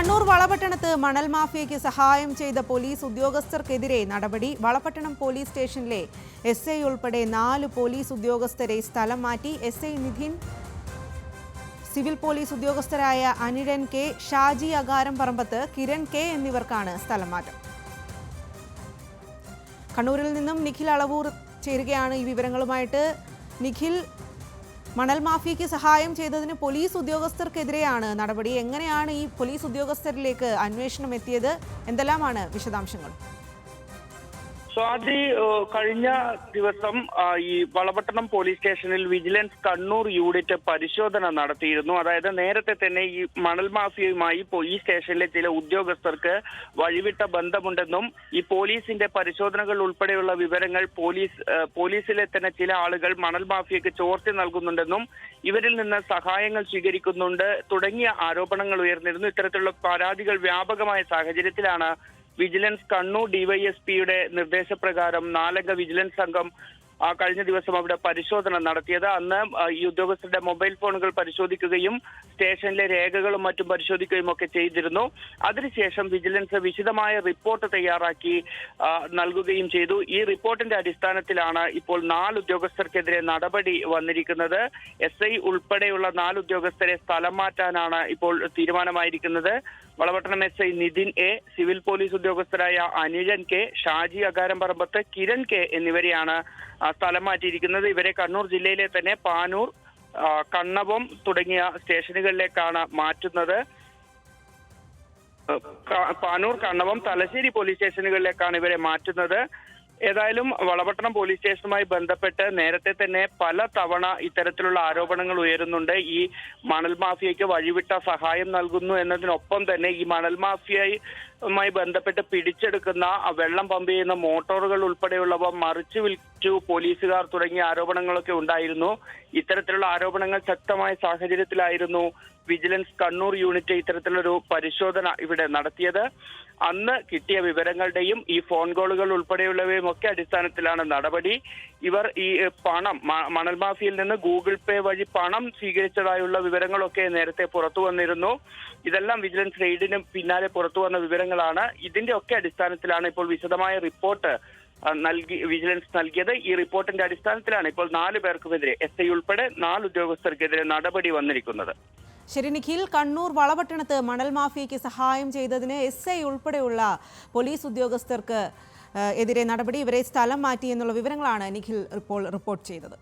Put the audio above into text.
കണ്ണൂർ വളപട്ടണത്ത് മണൽ മാഫിയയ്ക്ക് സഹായം ചെയ്ത പോലീസ് ഉദ്യോഗസ്ഥർക്കെതിരെ നടപടി. വളപട്ടണം പോലീസ് സ്റ്റേഷനിലെ എസ് ഐ ഉൾപ്പെടെ നാല് പോലീസ് ഉദ്യോഗസ്ഥരെ സ്ഥലം മാറ്റി. S I Nidhin civil police ഉദ്യോഗസ്ഥരായ Anizhan K Shaji അകാരം പറമ്പത്ത് കിരൺ കെ എന്നിവർക്കാണ് സ്ഥലം മാറ്റം കണ്ണൂരിൽ നിന്നും നിഖിൽ അളവൂർ ചേരുകയാണ് ഈ വിവരങ്ങളുമായിട്ട്. നിഖിൽ മണൽ മാഫിയയ്ക്ക് സഹായം ചെയ്തതിന് പോലീസ് ഉദ്യോഗസ്ഥർക്കെതിരെയാണ് നടപടി. എങ്ങനെയാണ് ഈ പോലീസ് ഉദ്യോഗസ്ഥരിലേക്ക് അന്വേഷണം എത്തിയത്? എന്തെല്ലാമാണ് വിശദാംശങ്ങൾ? സ്വാതി കഴിഞ്ഞ ദിവസം ഈ വളപട്ടണം പോലീസ് സ്റ്റേഷനിൽ വിജിലൻസ് കണ്ണൂർ യൂണിറ്റ് പരിശോധന നടത്തിയിരുന്നു. അതായത് നേരത്തെ തന്നെ ഈ മണൽ മാഫിയയുമായി ഈ സ്റ്റേഷനിലെ ചില ഉദ്യോഗസ്ഥർക്ക് വഴിവിട്ട ബന്ധമുണ്ടെന്നും ഈ പോലീസിന്റെ പരിശോധനകൾ ഉൾപ്പെടെയുള്ള വിവരങ്ങൾ പോലീസ് പോലീസിലെ തന്നെ ചില ആളുകൾ മണൽ മാഫിയക്ക് ചോർത്തി നൽകുന്നുണ്ടെന്നും ഇവരിൽ നിന്ന് സഹായങ്ങൾ സ്വീകരിക്കുന്നുണ്ട് തുടങ്ങിയ ആരോപണങ്ങൾ ഉയർന്നിരുന്നു. ഇത്തരത്തിലുള്ള പരാതികൾ വ്യാപകമായ സാഹചര്യത്തിലാണ് വിജിലൻസ് കണ്ണൂർ ഡിവൈഎസ്പിയുടെ നിർദ്ദേശപ്രകാരം നാലംഗ വിജിലൻസ് സംഘം കഴിഞ്ഞ ദിവസം അവിടെ പരിശോധന നടത്തിയത്. അന്ന് ഈ ഉദ്യോഗസ്ഥരുടെ മൊബൈൽ ഫോണുകൾ പരിശോധിക്കുകയും സ്റ്റേഷനിലെ രേഖകളും മറ്റും പരിശോധിക്കുകയും ഒക്കെ ചെയ്തിരുന്നു. അതിനുശേഷം വിജിലൻസ് വിശദമായ റിപ്പോർട്ട് തയ്യാറാക്കി നൽകുകയും ചെയ്തു. ഈ റിപ്പോർട്ടിന്റെ അടിസ്ഥാനത്തിലാണ് ഇപ്പോൾ നാല് ഉദ്യോഗസ്ഥർക്കെതിരെ നടപടി വന്നിരിക്കുന്നത്. എസ് ഐ ഉൾപ്പെടെയുള്ള നാല് ഉദ്യോഗസ്ഥരെ സ്ഥലം മാറ്റാനാണ് ഇപ്പോൾ തീരുമാനമായിരിക്കുന്നത്. Valapattanam S I Nitin A civil police ഉദ്യോഗസ്ഥരായ Anizhan K Shaji Akaramparambath Kiran K എന്നിവരെയാണ് സ്ഥലം മാറ്റിയിരിക്കുന്നത്. ഇവരെ കണ്ണൂർ ജില്ലയിലെ തന്നെ പാനൂർ കണ്ണവം തുടങ്ങിയ സ്റ്റേഷനുകളിലേക്കാണ് മാറ്റുന്നത്. പാനൂർ കണ്ണവം തലശ്ശേരി പോലീസ് സ്റ്റേഷനുകളിലേക്കാണ് ഇവരെ മാറ്റുന്നത്. ഏതായാലും വളപട്ടണം പോലീസ് സ്റ്റേഷനുമായി ബന്ധപ്പെട്ട് നേരത്തെ തന്നെ പല തവണ ഇത്തരത്തിലുള്ള ആരോപണങ്ങൾ ഉയരുന്നുണ്ട്. ഈ മണൽ മാഫിയയ്ക്ക് വഴിവിട്ട സഹായം നൽകുന്നു എന്നതിനൊപ്പം തന്നെ ഈ മണൽ മാഫിയയുമായി ബന്ധപ്പെട്ട് പിടിച്ചെടുക്കുന്ന വെള്ളം പമ്പ് ചെയ്യുന്ന മോട്ടോറുകൾ ഉൾപ്പെടെയുള്ളവ മറിച്ചു വിൽച്ചു പോലീസുകാർ തുടങ്ങിയ ആരോപണങ്ങളൊക്കെ ഉണ്ടായിരുന്നു. ഇത്തരത്തിലുള്ള ആരോപണങ്ങൾ ശക്തമായ സാഹചര്യത്തിലായിരുന്നു വിജിലൻസ് കണ്ണൂർ യൂണിറ്റ് ഇത്തരത്തിലൊരു പരിശോധന ഇവിടെ നടത്തിയത്. അന്ന് കിട്ടിയ വിവരങ്ങളുടെയും ഈ ഫോൺ കോളുകൾ ഉൾപ്പെടെയുള്ളവയും ഒക്കെ അടിസ്ഥാനത്തിലാണ് നടപടി. ഇവർ ഈ പണം മണൽ മാഫിയിൽ നിന്ന് ഗൂഗിൾ പേ വഴി പണം സ്വീകരിച്ചതായുള്ള വിവരങ്ങളൊക്കെ നേരത്തെ പുറത്തു വന്നിരുന്നു. ഇതെല്ലാം വിജിലൻസ് റെയ്ഡിന് പിന്നാലെ പുറത്തു വന്ന വിവരങ്ങളാണ്. ഇതിന്റെ ഒക്കെ അടിസ്ഥാനത്തിലാണ് ഇപ്പോൾ വിശദമായ റിപ്പോർട്ട് നൽകി വിജിലൻസ് നൽകിയത്. ഈ റിപ്പോർട്ടിന്റെ അടിസ്ഥാനത്തിലാണ് ഇപ്പോൾ നാല് പേർക്കുമെതിരെ എസ് ഐ ഉൾപ്പെടെ നാല് ഉദ്യോഗസ്ഥർക്കെതിരെ നടപടി വന്നിരിക്കുന്നത്. ശരി നിഖിൽ. കണ്ണൂർ വളപട്ടണത്ത് മണൽ മാഫിയയ്ക്ക് സഹായം ചെയ്തതിന് എസ് ഐ ഉൾപ്പെടെയുള്ള പോലീസ് ഉദ്യോഗസ്ഥർക്ക് എതിരെ നടപടി. ഇവരെ സ്ഥലം മാറ്റി എന്നുള്ള വിവരങ്ങളാണ് നിഖിൽ ഇപ്പോൾ റിപ്പോർട്ട് ചെയ്തത്.